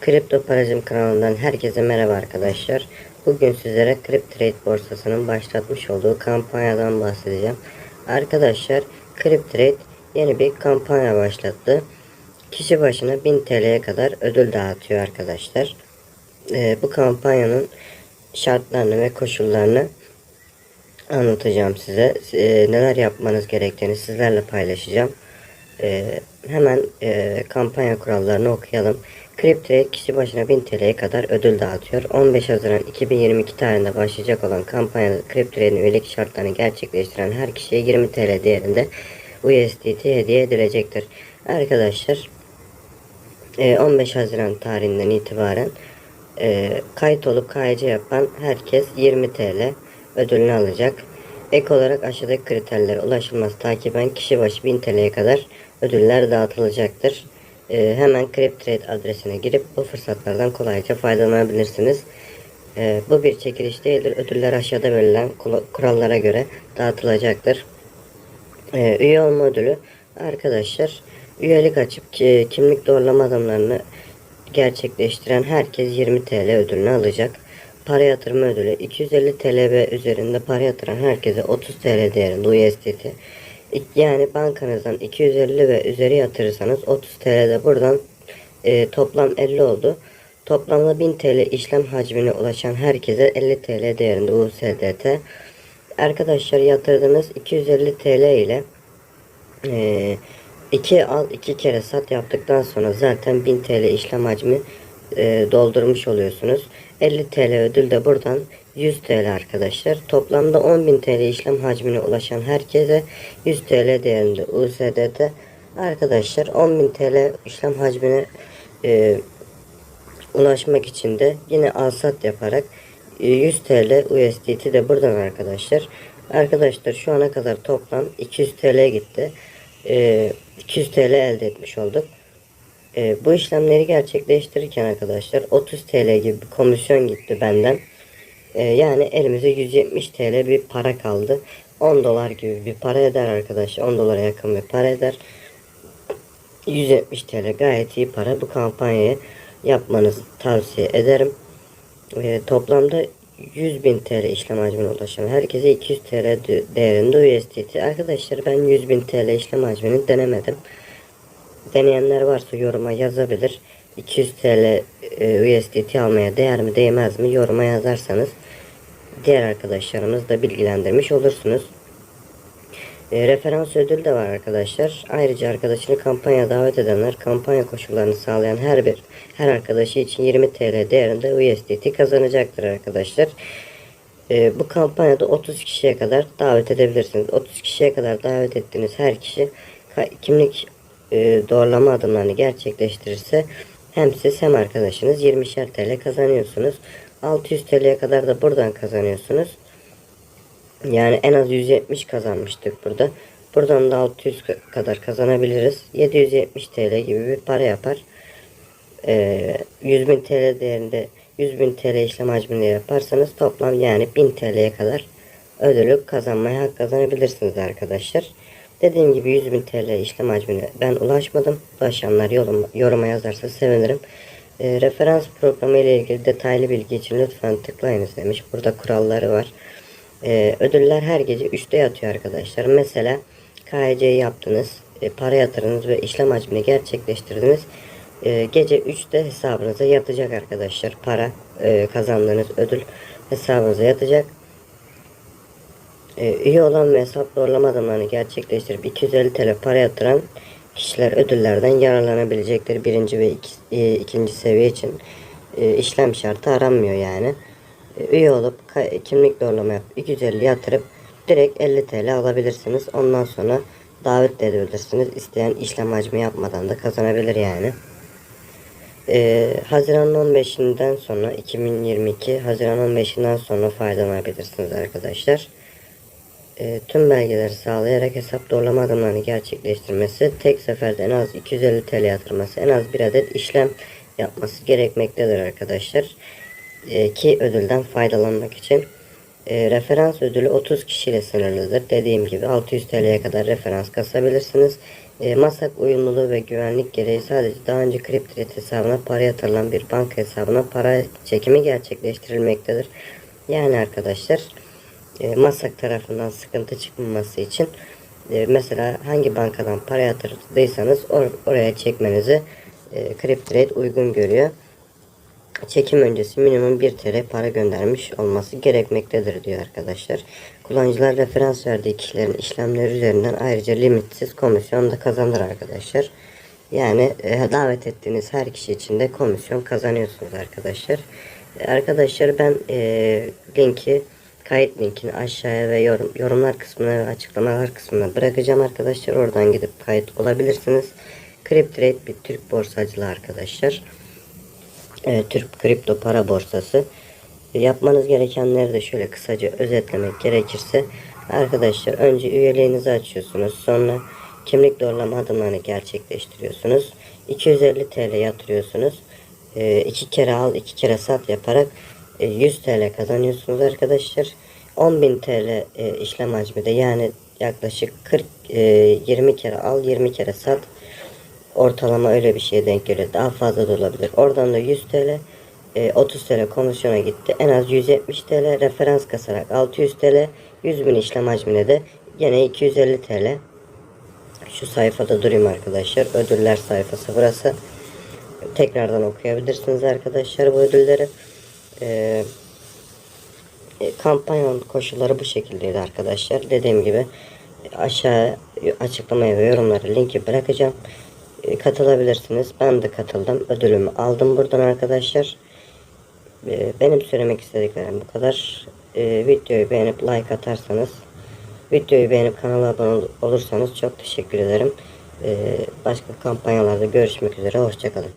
Kripto Parazim kanalından herkese merhaba arkadaşlar. Bugün sizlere CrypTrade borsasının başlatmış olduğu kampanyadan bahsedeceğim. Arkadaşlar CrypTrade yeni bir kampanya başlattı. Kişi başına 1000 TL'ye kadar ödül dağıtıyor arkadaşlar. Ee, bu kampanyanın şartlarını ve koşullarını anlatacağım size. Ee, neler yapmanız gerektiğini sizlerle paylaşacağım. Ee, hemen e, kampanya kurallarını okuyalım. CrypTrade kişi başına 1000 TL'ye kadar ödül dağıtıyor. 15 Haziran 2022 tarihinde başlayacak olan kampanyada CrypTrade'in üyelik şartlarını gerçekleştiren her kişiye 20 TL değerinde USDT hediye edilecektir. Arkadaşlar e, 15 Haziran tarihinden itibaren e, kayıt olup KYC yapan herkes 20 TL ödülünü alacak. Ek olarak aşağıdaki kriterlere ulaşılması takiben kişi başı 1000 TL'ye kadar ödüller dağıtılacaktır. E, hemen CrypTrade adresine girip bu fırsatlardan kolayca faydalanabilirsiniz. E, bu bir çekiliş değildir. Ödüller aşağıda verilen kurallara göre dağıtılacaktır. Ee, üye olma ödülü arkadaşlar üyelik açıp ki- kimlik doğrulama adımlarını gerçekleştiren herkes 20 TL ödülünü alacak. Para yatırma ödülü 250 TL ve üzerinde para yatıran herkese 30 TL değerinde USDT. Yani bankanızdan 250 ve üzeri yatırırsanız 30 TL de buradan e, toplam 50 oldu. Toplamda 1000 TL işlem hacmine ulaşan herkese 50 TL değerinde USDT. Arkadaşlar yatırdığınız 250 TL ile e, iki al iki kere sat yaptıktan sonra zaten 1000 TL işlem hacmi e, doldurmuş oluyorsunuz. 50 TL ödül de buradan 100 TL arkadaşlar. Toplamda 10.000 TL işlem hacmine ulaşan herkese 100 TL değerinde USDT. Arkadaşlar 10.000 TL işlem hacmine e, ulaşmak için de yine alsat yaparak e, 100 TL USDT de buradan arkadaşlar. Arkadaşlar şu ana kadar toplam 200 TL gitti. E, 200 TL elde etmiş olduk. E, bu işlemleri gerçekleştirirken arkadaşlar 30 TL gibi bir komisyon gitti benden. E, yani elimize 170 TL bir para kaldı. 10 dolar gibi bir para eder arkadaşlar. 10 dolara yakın bir para eder. 170 TL gayet iyi para. Bu kampanyayı yapmanızı tavsiye ederim. E, toplamda 100 bin TL işlem hacmine ulaşan herkese 200 TL de- değerinde USDT. Arkadaşlar ben 100 bin TL işlem hacmini denemedim. Deneyenler varsa yoruma yazabilir. 200 TL e, USDT almaya değer mi değmez mi yoruma yazarsanız diğer arkadaşlarımız da bilgilendirmiş olursunuz. E, referans ödül de var arkadaşlar. Ayrıca arkadaşını kampanya davet edenler kampanya koşullarını sağlayan her bir her arkadaşı için 20 TL değerinde USDT kazanacaktır arkadaşlar. E, bu kampanyada 30 kişiye kadar davet edebilirsiniz. 30 kişiye kadar davet ettiğiniz her kişi kimlik e, doğrulama adımlarını gerçekleştirirse hem siz hem arkadaşınız 20'şer TL kazanıyorsunuz. 600 TL'ye kadar da buradan kazanıyorsunuz. Yani en az 170 kazanmıştık burada. Buradan da 600 ka- kadar kazanabiliriz. 770 TL gibi bir para yapar. Ee, 100 bin TL değerinde 100 bin TL işlem hacminde yaparsanız toplam yani 1000 TL'ye kadar ödülü kazanmaya hak kazanabilirsiniz arkadaşlar. Dediğim gibi 100 bin TL işlem hacmine ben ulaşmadım. Ulaşanlar yorum, yoruma yazarsa sevinirim. Ee, referans programı ile ilgili detaylı bilgi için lütfen tıklayınız demiş. Burada kuralları var. Ee, ödüller her gece 3'te yatıyor arkadaşlar. Mesela KYC yaptınız, e, para yatırdınız ve işlem hacmini gerçekleştirdiniz. Ee, gece 3'te hesabınıza yatacak arkadaşlar. Para e, kazandığınız ödül hesabınıza yatacak. Ee, üye olan ve hesap doğrulama adımlarını gerçekleştirip 250 TL para yatıran kişiler ödüllerden yararlanabilecektir. Birinci ve iki, e, ikinci seviye için e, işlem şartı aranmıyor yani. E, üye olup kimlik doğrulama yapıp 250 yatırıp direkt 50 TL alabilirsiniz. Ondan sonra davet de edebilirsiniz. İsteyen işlem hacmi yapmadan da kazanabilir yani. Ee, Haziran 15'inden sonra 2022 Haziran 15'inden sonra faydalanabilirsiniz arkadaşlar. Ee, tüm belgeleri sağlayarak hesap doğrulama adımlarını gerçekleştirmesi, tek seferde en az 250 TL yatırması, en az bir adet işlem yapması gerekmektedir arkadaşlar. Ee, ki ödülden faydalanmak için. E, referans ödülü 30 kişiyle sınırlıdır. Dediğim gibi 600 TL'ye kadar referans kasabilirsiniz. E, masak uyumluluğu ve güvenlik gereği sadece daha önce Cryptrade hesabına para yatırılan bir banka hesabına para çekimi gerçekleştirilmektedir. Yani arkadaşlar e, masak tarafından sıkıntı çıkmaması için e, mesela hangi bankadan para yatırdıysanız or- oraya çekmenizi e, Cryptrade uygun görüyor. Çekim öncesi minimum 1 TL para göndermiş olması gerekmektedir diyor arkadaşlar. Kullanıcılar referans verdiği kişilerin işlemleri üzerinden ayrıca limitsiz komisyon da kazanır arkadaşlar. Yani e, davet ettiğiniz her kişi için de komisyon kazanıyorsunuz arkadaşlar. E, arkadaşlar ben e, linki kayıt linkini aşağıya ve yorum, yorumlar kısmına ve açıklamalar kısmına bırakacağım arkadaşlar. Oradan gidip kayıt olabilirsiniz. Cryptrade bir Türk borsacılığı arkadaşlar. Evet, Türk kripto para borsası. Yapmanız gerekenleri de şöyle kısaca özetlemek gerekirse arkadaşlar önce üyeliğinizi açıyorsunuz. Sonra kimlik doğrulama adımlarını gerçekleştiriyorsunuz. 250 TL yatırıyorsunuz. 2 kere al 2 kere sat yaparak 100 TL kazanıyorsunuz arkadaşlar. 10.000 TL e, işlem hacmi de yani yaklaşık 40 e, 20 kere al 20 kere sat ortalama öyle bir şeye denk geliyor. Daha fazla da olabilir. Oradan da 100 TL e, 30 TL komisyona gitti. En az 170 TL referans kasarak 600 TL 100 bin işlem hacmine de yine 250 TL. Şu sayfada durayım arkadaşlar. Ödüller sayfası burası. Tekrardan okuyabilirsiniz arkadaşlar bu ödülleri. Eee e, kampanyanın koşulları bu şekildeydi arkadaşlar. Dediğim gibi aşağı açıklamaya ve yorumlara linki bırakacağım. E, katılabilirsiniz. Ben de katıldım. Ödülümü aldım buradan arkadaşlar. E, benim söylemek istediklerim bu kadar. E, videoyu beğenip like atarsanız videoyu beğenip kanala abone ol- olursanız çok teşekkür ederim. E, başka kampanyalarda görüşmek üzere. Hoşçakalın.